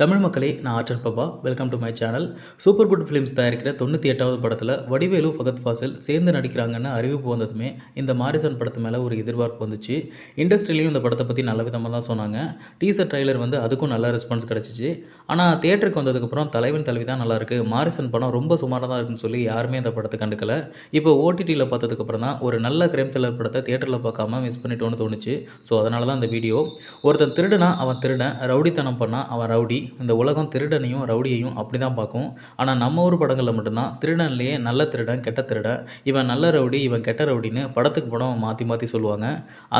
தமிழ் மக்களே நான் ஆர்டன் Baba welcome to my channel Super Good Films தயாரிக்கிற தொண்ணூற்றி எட்டாவது படத்தில் வடிவேலு ஃபகத் ஃபாசில் சேர்ந்து நடிக்கிறாங்கன்னு அறிவிப்பு வந்ததுமே இந்த மாரிசன் படத்து மேலே ஒரு எதிர்பார்ப்பு வந்துச்சு. இண்டஸ்ட்ரியிலையும் இந்த படத்தை பற்றி நல்ல விதமாக தான் சொன்னாங்க. டீசர் ட்ரைலர் வந்து அதுக்கும் நல்ல ரெஸ்பான்ஸ் கிடச்சிச்சு. ஆனால் தேட்டருக்கு வந்ததுக்கப்புறம் தலைவன் தலைவி தான் நல்லாயிருக்கு மாரிசன் படம் ரொம்ப சுமாராக தான் இருக்குன்னு சொல்லி யாருமே இந்த படத்தை கண்டுக்கல. இப்போ ஓடிடியில் பார்த்ததுக்கப்புறம் தான் ஒரு நல்ல கிரைம் த்ரில்லர் படத்தை தேட்டரில் பார்க்காம மிஸ் பண்ணிட்டோன்னு தோணுச்சு. ஸோ அதனால தான் இந்த வீடியோ ஒருத்தன் திருடுனா அவன் திருடன். ரவுடித்தனம் பண்ணால் அவன் ரவுடி. இந்த உலகம் திருடனையும் ரவுடியையும் அப்படி தான் பார்க்கும். ஆனால் நம்ம ஊர் படங்களில் மட்டும்தான். திருடன்லேயே நல்ல திருடன் கெட்ட திருடன். இவன் நல்ல ரவுடி இவன் கெட்ட ரவுடின்னு படத்துக்கு படம் மாற்றி மாற்றி சொல்லுவாங்க.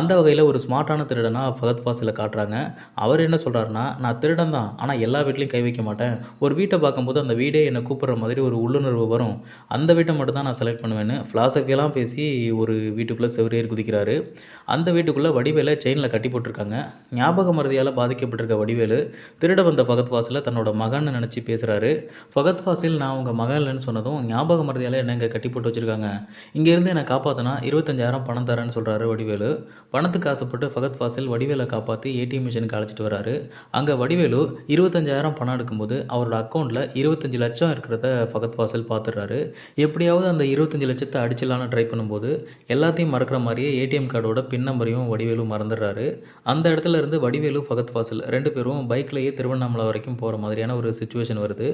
அந்த வகையில் ஒரு ஸ்மார்ட்டான திருடனாக ஃபகத் ஃபாசில் காட்டுறாங்க. அவர் என்ன சொல்கிறாருன்னா நான் திருடன் தான். ஆனால் எல்லா வீட்லேயும் கை வைக்க மாட்டேன். ஒரு வீட்டை பார்க்கும்போது அந்த வீடே என்னை கூப்பிட்ற மாதிரி ஒரு உள்ளுணர்வு வரும். அந்த வீட்டை மட்டும் தான் நான் செலக்ட் பண்ணுவேன்னு ஃபிலாசபியெல்லாம் பேசி ஒரு வீட்டுக்குள்ளே செவரேறி குதிக்கிறாரு. அந்த வீட்டுக்குள்ளே வடிவேலை செயினில் கட்டி போட்டிருக்காங்க. ஞாபக மருதியால் பாதிக்கப்பட்டிருக்க வடிவேலு திருட வந்த ஃபகத் ஃபாசிலை தன்னோட மகன் நினச்சி பேசுகிறாரு ஃபகத் ஃபாசில் நான் உங்கள் மகன் இல்லைன்னு சொன்னதும் ஞாபக மருதியால் என்ன இங்கே கட்டி போட்டு வச்சுருக்காங்க. இங்கேருந்து என்னை காப்பாற்றினா இருபத்தஞ்சாயிரம் பணம் தரேன்னு சொல்கிறாரு வடிவேலு. பணத்துக்கு ஆசைப்பட்டு ஃபகத் ஃபாசில் வடிவேலை காப்பாற்றி ஏடிஎம் மிஷினுக்கு அழைச்சிட்டு வராரு. அங்கே வடிவேலு இருபத்தஞ்சாயிரம் பணம் எடுக்கும்போது அவரோட அக்கௌண்ட்டில் இருபத்தஞ்சி லட்சம் இருக்கிறத ஃபகத் ஃபாசில் பார்த்துடுறாரு எப்படியாவது அந்த இருபத்தஞ்சி லட்சத்தை அடிச்சிடலான்னு ட்ரை பண்ணும்போது எல்லாத்தையும் மறக்கிற மாதிரியே ஏடிஎம் கார்டோட பின் நம்பரையும் வடிவேலு மறந்துடுறாரு. அந்த இடத்துல இருந்து வடிவேலு ஃபகத் ஃபாசில் ரெண்டு பேரும் பைக்லேயே திருவண்ணாமலை வரைக்கும் போகிற மாதிரியான ஒரு சுச்சுவேஷன் வருது.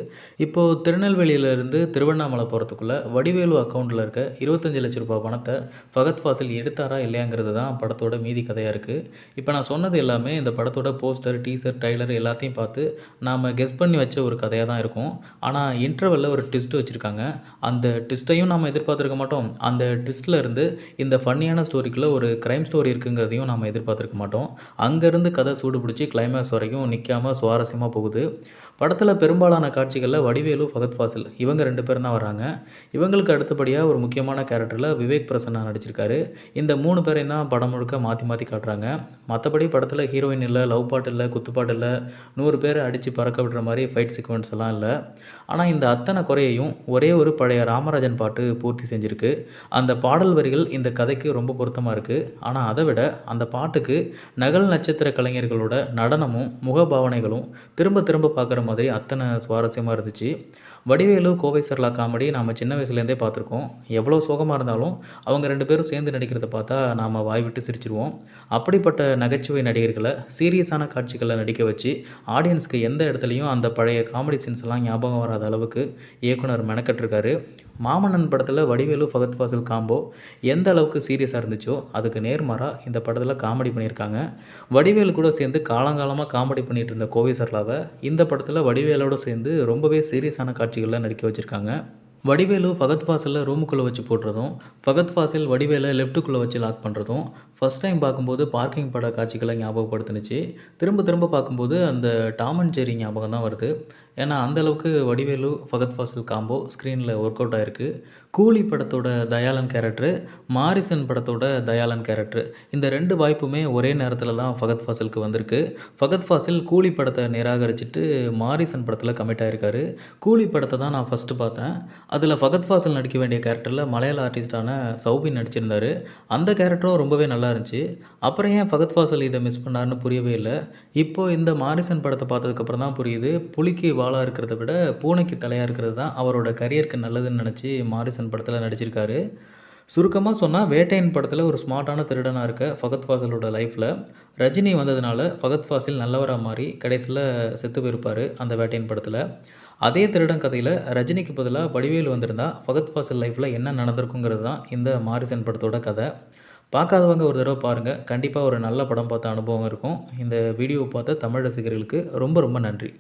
இப்போது திருநெல்வேலியிலேருந்து திருவண்ணாமலை போகிறதுக்குள்ளே வடிவேலு அக்கௌண்ட்டில் இருக்க இருபத்தஞ்சி லட்ச ரூபாய் பணத்தை ஃபகத் ஃபாசில் எடுத்தாரா இல்லையாங்கிறது தான் படத்தோட மீதி கதையாக இருக்குது இப்போ நான் சொன்னது எல்லாமே இந்த படத்தோட போஸ்டர் டீசர் டைலர் எல்லாத்தையும் பார்த்து நாம் கெஸ் பண்ணி வச்ச ஒரு கதையாக தான் இருக்கும். ஆனால் இன்டர்வெல்ல ஒரு ட்விஸ்ட் வச்சுருக்காங்க. அந்த ட்விஸ்ட்டையும் நாம் எதிர்பார்த்துருக்க மாட்டோம். அந்த ட்விஸ்ட்டில் இருந்து இந்த ஃபன்னியான ஸ்டோரிக்குள்ளே ஒரு க்ரைம் ஸ்டோரி இருக்குங்கிறதையும் நாம் எதிர்பார்த்துருக்க மாட்டோம். அங்கேருந்து கதை சூடு பிடிச்சி கிளைமேக்ஸ் வரைக்கும் நிற்காமல் சுவாரஸ்யமாக போகுது. படத்தில் பெரும்பாலான காட்சிகளில் வடிவேலு ஃபகத் ஃபாசில் இவங்க ரெண்டு பேரும் தான் வராங்க இவங்களுக்கு அடுத்தபடியாக ஒரு முக்கியமான கேரக்டரில் விவேக் பிரசன்னா நடிச்சிருக்காரு. இந்த மூணு பேரையும் தான் படம் முழுக்க மாற்றி மாற்றி காட்டுறாங்க. மற்றபடி படத்தில் ஹீரோயின் இல்லை லவ் பாட்டு இல்லை குத்துப்பாட்டு இல்லை நூறு பேரை அடித்து பறக்க விடுற மாதிரி ஃபைட் சீக்வன்ஸ் எல்லாம் இல்லை. ஆனால் இந்த அத்தனை குறையையும் ஒரே ஒரு பழைய ராமராஜன் பாட்டு பூர்த்தி செஞ்சுருக்கு. அந்த பாடல் வரிகள் இந்த கதைக்கு ரொம்ப பொருத்தமாக இருக்குது ஆனால் அதை விட அந்த பாட்டுக்கு நகல் நட்சத்திர கலைஞர்களோட நடனமும் முகபாவனைகளும் திரும்ப திரும்ப பார்க்குற மாதிரி அத்தனை சுவாரஸ்யமாக இருந்துச்சு. வடிவேலு கோவை சர்லா காமெடி நாம் சின்ன வயசுலேருந்தே பார்த்துருக்கோம். எவ்வளோ சோகமாக இருந்தாலும் அவங்க ரெண்டு பேரும் சேர்ந்து நடிக்கிறத பார்த்தா நாம் வாய் விட்டு சிரிச்சிருவோம். அப்படிப்பட்ட நகைச்சுவை நடிகர்களை சீரியஸான காட்சிகளை நடிக்க வச்சு ஆடியன்ஸ்க்கு எந்த இடத்துலையும் அந்த பழைய காமெடி சீன்ஸ் எல்லாம் ஞாபகம் வராத அளவுக்கு இயக்குனர் மெனக்கட்டிருக்காரு. மாமன்னன் படத்தில் வடிவேலு ஃபகத் ஃபாசில் காம்போ எந்த அளவுக்கு சீரியஸாக இருந்துச்சோ அதுக்கு நேர்மாறாக இந்த படத்தில் காமெடி பண்ணியிருக்காங்க. வடிவேலு கூட சேர்ந்து காலங்காலமாக காமெடி பண்ணிகிட்டு இருந்த கோவை சர்லாவை இந்த படத்தில் வடிவேலோடு சேர்ந்து ரொம்பவே சீரியஸான காட்சிகள்லாம் நடிக்க வச்சுருக்காங்க. வடிவேலு ஃபகத் ஃபாசிலில் ரூமுக்குள்ளே வச்சு போடுறதும் ஃபகத் ஃபாசில் வடிவேலை லெஃப்ட்டுக்குள்ளே வச்சு லாக் பண்ணுறதும் ஃபஸ்ட் டைம் பார்க்கும்போது பார்க்கிங் பட காட்சிகளை ஞாபகப்படுத்துனுச்சு. திரும்ப திரும்ப பார்க்கும்போது அந்த டாம் அண்ட் ஜெரி ஞாபகம் தான் வருது. ஏன்னா அந்தளவுக்கு வடிவேலு ஃபகத் ஃபாசில் காம்போ ஸ்க்ரீனில் ஒர்க் அவுட் ஆகிருக்கு கூலி படத்தோட தயாளன் கேரக்டரு மாரிசன் படத்தோட தயாளன் கேரக்டரு இந்த ரெண்டு வாய்ப்புமே ஒரே நேரத்தில் தான் ஃபகத் ஃபாசிலுக்கு வந்திருக்கு. ஃபகத் ஃபாசில் கூலி படத்தை நிராகரிச்சுட்டு மாரிசன் படத்தில் கமிட் ஆகிருக்காரு கூலி படத்தை தான் நான் ஃபஸ்ட்டு பார்த்தேன். அதில் ஃபகத் ஃபாசில் நடிக்க வேண்டிய கேரக்டரில் மலையாள ஆர்டிஸ்டான சௌபின் நடிச்சிருந்தார். அந்த கேரக்டரும் ரொம்பவே நல்லா இருந்துச்சு. அப்புறம் ஏன் ஃபகத் ஃபாசில் இதை மிஸ் பண்ணார்னு புரியவே இல்லை. இப்போது இந்த மாரிசன் படத்தை பார்த்ததுக்கப்புறம் தான் புரியுது. புலிக்கு வாளாக இருக்கிறத விட பூனைக்கு தலையாக இருக்கிறது தான் அவரோட கரியருக்கு நல்லதுன்னு நினச்சி மாரிசன் படத்தில் நடிச்சிருக்காரு. சுருக்கமாக சொன்னால் வேட்டையன் படத்தில் ஒரு ஸ்மார்ட்டான திருடனாக இருக்க ஃபகத் ஃபாசிலோட லைஃப்பில் ரஜினி வந்ததுனால ஃபகத் ஃபாசில் நல்லவராக மாறி கடைசியில் செத்து போயிருப்பார் அந்த வேட்டையன் படத்தில். அதே திருடன் கதையில் ரஜினிக்கு பதிலாக வடிவேல் வந்திருந்தால் ஃபகத் ஃபாசில் லைஃப்பில் என்ன நடந்திருக்குங்கிறது தான் இந்த மாரிசன் படத்தோட கதை. பார்க்காதவங்க ஒரு தடவை பாருங்கள் கண்டிப்பாக ஒரு நல்ல படம் பார்த்த அனுபவம் இருக்கும். இந்த வீடியோ பார்த்த தமிழ் ரசிகர்களுக்கு ரொம்ப ரொம்ப நன்றி.